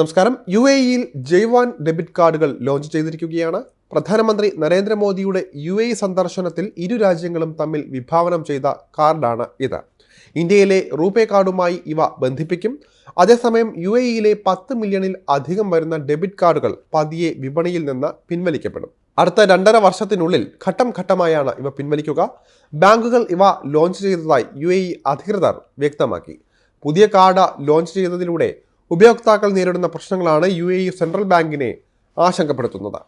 നമസ്കാരം. U A ഇയിൽ ജയ്വാൻ debit കാർഡുകൾ ലോഞ്ച് ചെയ്തിരിക്കുകയാണ്. പ്രധാനമന്ത്രി നരേന്ദ്രമോദിയുടെ യു എ സന്ദർശനത്തിൽ ഇരു രാജ്യങ്ങളും തമ്മിൽ വിഭാവനം ചെയ്ത കാർഡാണ് ഇത്. ഇന്ത്യയിലെ റൂപേ കാർഡുമായി ഇവ ബന്ധിപ്പിക്കും. അതേസമയം യു എ ഇയിലെ പത്ത് മില്യണിൽ അധികം വരുന്ന ഡെബിറ്റ് കാർഡുകൾ പതിയെ വിപണിയിൽ നിന്ന് പിൻവലിക്കപ്പെടും. അടുത്ത രണ്ടര വർഷത്തിനുള്ളിൽ ഘട്ടം ഘട്ടമായാണ് ഇവ പിൻവലിക്കുക. ബാങ്കുകൾ ഇവ ലോഞ്ച് ചെയ്തതായി യു അധികൃതർ വ്യക്തമാക്കി. പുതിയ കാർഡ് ലോഞ്ച് ചെയ്തതിലൂടെ ഉപയോക്താക്കൾ നേരിടുന്ന പ്രശ്നങ്ങളാണ് യു എ ഇ സെൻട്രൽ ബാങ്കിനെ ആശങ്കപ്പെടുത്തുന്നത്.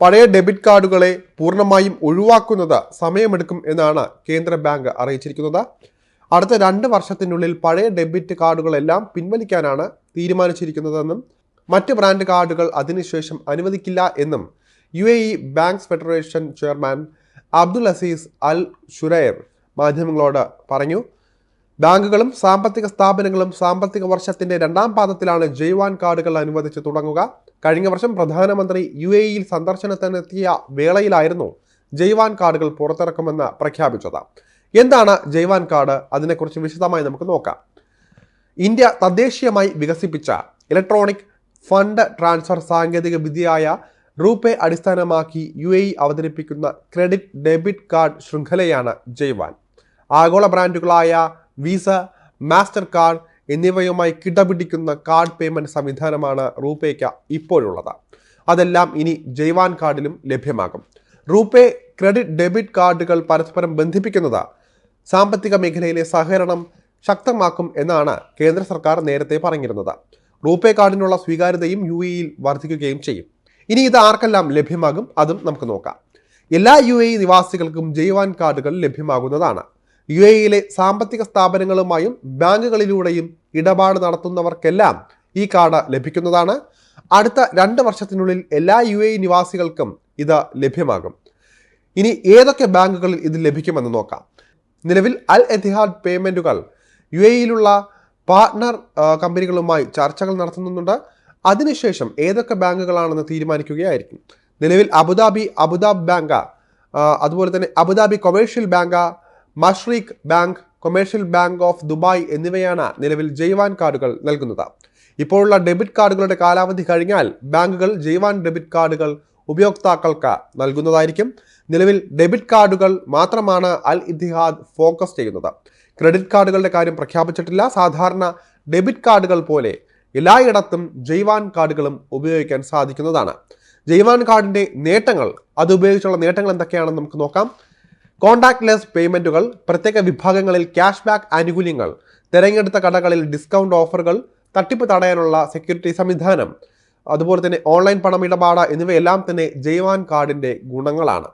പഴയ ഡെബിറ്റ് കാർഡുകളെ പൂർണമായും ഒഴിവാക്കുന്നത് സമയമെടുക്കും എന്നാണ് കേന്ദ്ര ബാങ്ക് അറിയിച്ചിരിക്കുന്നത്. അടുത്ത രണ്ട് വർഷത്തിനുള്ളിൽ പഴയ ഡെബിറ്റ് കാർഡുകളെല്ലാം പിൻവലിക്കാനാണ് തീരുമാനിച്ചിരിക്കുന്നതെന്നും മറ്റ് ബ്രാൻഡ് കാർഡുകൾ അതിനുശേഷം അനുവദിക്കില്ല എന്നും U A E banks federation chairman Abdul Aziz Al Shurair മാധ്യമങ്ങളോട് പറഞ്ഞു. ബാങ്കുകളും സാമ്പത്തിക സ്ഥാപനങ്ങളും സാമ്പത്തിക വർഷത്തിന്റെ രണ്ടാം പാദത്തിലാണ് ജയ്വാൻ കാർഡുകൾ അനുവദിച്ച് തുടങ്ങുക. കഴിഞ്ഞ വർഷം പ്രധാനമന്ത്രി യു എ ഇയിൽ സന്ദർശനത്തിനെത്തിയ വേളയിലായിരുന്നു ജയ്വാൻ കാർഡുകൾ പുറത്തിറക്കുമെന്ന് പ്രഖ്യാപിച്ചത്. എന്താണ് ജയ്വാൻ കാർഡ്? അതിനെക്കുറിച്ച് വിശദമായി നമുക്ക് നോക്കാം. ഇന്ത്യ തദ്ദേശീയമായി വികസിപ്പിച്ച ഇലക്ട്രോണിക് ഫണ്ട് ട്രാൻസ്ഫർ സാങ്കേതിക വിദ്യയായ റൂപേ അടിസ്ഥാനമാക്കി യു എ അവതരിപ്പിക്കുന്ന ക്രെഡിറ്റ് ഡെബിറ്റ് കാർഡ് ശൃംഖലയാണ് ജയ്വാൻ ആഗോള ബ്രാൻഡുകളായ വിസ മാസ്റ്റർ കാർഡ് എന്നിവയുമായി കിടപിടിക്കുന്ന കാർഡ് പേയ്മെന്റ് സംവിധാനമാണ് റൂപേക്ക് ഇപ്പോഴുള്ളത്. അതെല്ലാം ഇനി ജയ്വാൻ കാർഡിലും ലഭ്യമാകും. റൂപേ ക്രെഡിറ്റ് ഡെബിറ്റ് കാർഡുകൾ പരസ്പരം ബന്ധിപ്പിക്കുന്നത് സാമ്പത്തിക മേഖലയിലെ സഹകരണം ശക്തമാക്കും എന്നാണ് കേന്ദ്ര സർക്കാർ നേരത്തെ പറഞ്ഞിരുന്നത്. റൂപേ കാർഡിനുള്ള സ്വീകാര്യതയും യു എയിൽ വർദ്ധിക്കുകയും ചെയ്യും. ഇനി ഇത് ആർക്കെല്ലാം ലഭ്യമാകും അതും നമുക്ക് നോക്കാം. എല്ലാ യു എ നിവാസികൾക്കും ജയ്വാൻ കാർഡുകൾ ലഭ്യമാകുന്നതാണ്. യു എയിലെ സാമ്പത്തിക സ്ഥാപനങ്ങളുമായും ബാങ്കുകളിലൂടെയും ഇടപാട് നടത്തുന്നവർക്കെല്ലാം ഈ കാർഡ് ലഭിക്കുന്നതാണ്. അടുത്ത രണ്ട് വർഷത്തിനുള്ളിൽ എല്ലാ യു എ നിവാസികൾക്കും ഇത് ലഭ്യമാകും. ഇനി ഏതൊക്കെ ബാങ്കുകളിൽ ഇത് ലഭിക്കുമെന്ന് നോക്കാം. നിലവിൽ അൽ എതിഹാദ് പേയ്മെന്റുകൾ യു എയിലുള്ള പാർട്ട്ണർ കമ്പനികളുമായി ചർച്ചകൾ നടത്തുന്നുണ്ട്. അതിനുശേഷം ഏതൊക്കെ ബാങ്കുകളാണെന്ന് തീരുമാനിക്കുകയായിരിക്കും. നിലവിൽ അബുദാബി അബുദാബ് ബാങ്ക അതുപോലെ തന്നെ Abu Dhabi commercial bank Mashreq bank commercial bank of Dubai എന്നിവയാണ് നിലവിൽ ജയ്വാൻ കാർഡുകൾ നൽകുന്നത്. ഇപ്പോഴുള്ള ഡെബിറ്റ് കാർഡുകളുടെ കാലാവധി കഴിഞ്ഞാൽ ബാങ്കുകൾ ജയ്വാൻ ഡെബിറ്റ് കാർഡുകൾ ഉപയോക്താക്കൾക്ക് നൽകുന്നതായിരിക്കും. നിലവിൽ ഡെബിറ്റ് കാർഡുകൾ മാത്രമാണ് അൽ ഇത്തിഹാദ് ഫോക്കസ് ചെയ്യുന്നത്. ക്രെഡിറ്റ് കാർഡുകളുടെ കാര്യം പ്രഖ്യാപിച്ചിട്ടില്ല. സാധാരണ ഡെബിറ്റ് കാർഡുകൾ പോലെ എല്ലായിടത്തും ജയ്വാൻ കാർഡുകളും ഉപയോഗിക്കാൻ സാധിക്കുന്നതാണ്. ജയ്വാൻ കാർഡിന്റെ നേട്ടങ്ങൾ അത് ഉപയോഗിച്ചുള്ള നേട്ടങ്ങൾ എന്തൊക്കെയാണെന്ന് നമുക്ക് നോക്കാം. കോൺടാക്ട് ലെസ് പേയ്മെന്റുകൾ പ്രത്യേക വിഭാഗങ്ങളിൽ ക്യാഷ് ബാക്ക് ആനുകൂല്യങ്ങൾ തിരഞ്ഞെടുത്ത കടകളിൽ ഡിസ്കൗണ്ട് ഓഫറുകൾ തട്ടിപ്പ് തടയാനുള്ള സെക്യൂരിറ്റി സംവിധാനം അതുപോലെ തന്നെ ഓൺലൈൻ പണമിടപാട് എന്നിവയെല്ലാം തന്നെ ജയ്വാൻ കാർഡിന്റെ ഗുണങ്ങളാണ്.